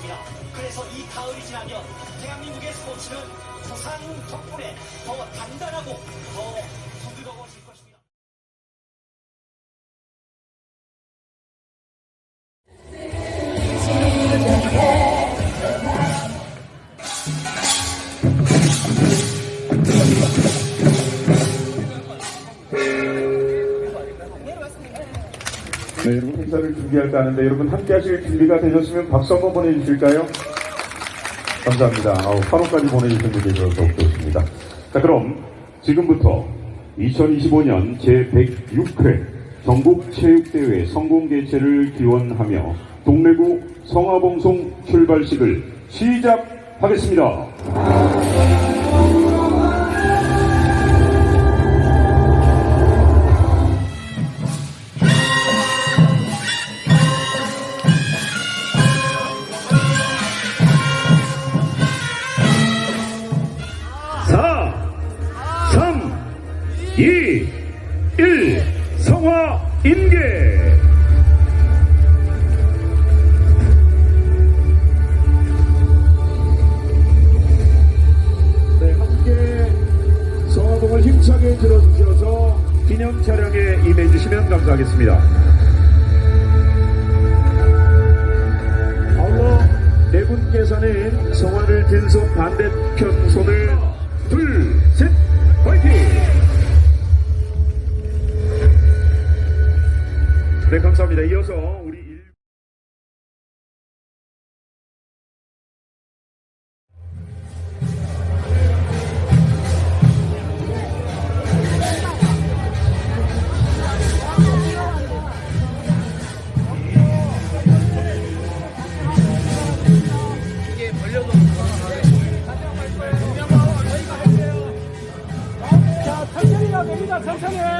있습니다. 그래서 이 가을이 지나면 대한민국의 스포츠는 부산 덕분에 더 단단하고 더 행사를 준비할까 하는데 여러분 함께 하실 준비가 되셨으면 박수 한번 보내주실까요? 감사합니다. 아우, 8호까지 보내주신 분이 더욱 좋습니다. 자, 그럼 지금부터 2025년 제106회 전국체육대회 성공 개최를 기원하며 동래구 성화봉송 출발식을 시작하겠습니다. 인계. 네, 함께 성화봉을 힘차게 들어주셔서 기념 촬영에 임해주시면 감사하겠습니다. 아울러 네 분께서는 성화를 든 손 반대편 손을 네, 감사합니다. 이어서 우리 일... 천천히.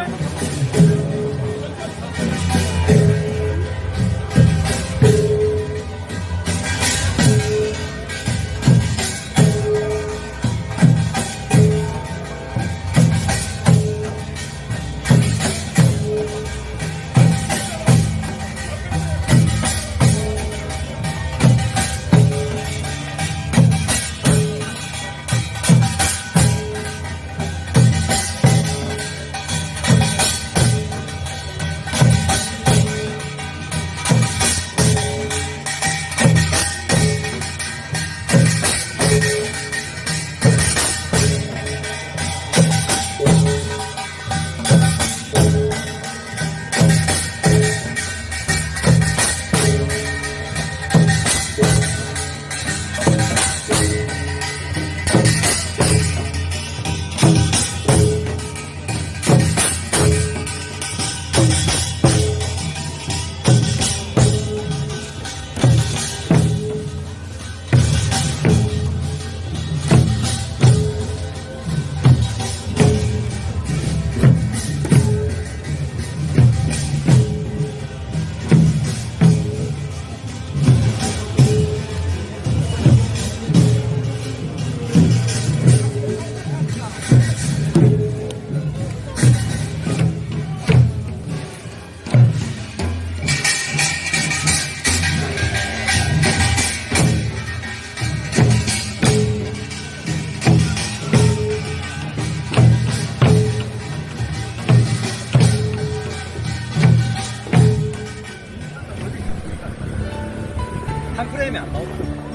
한 프레임이 안 나오고.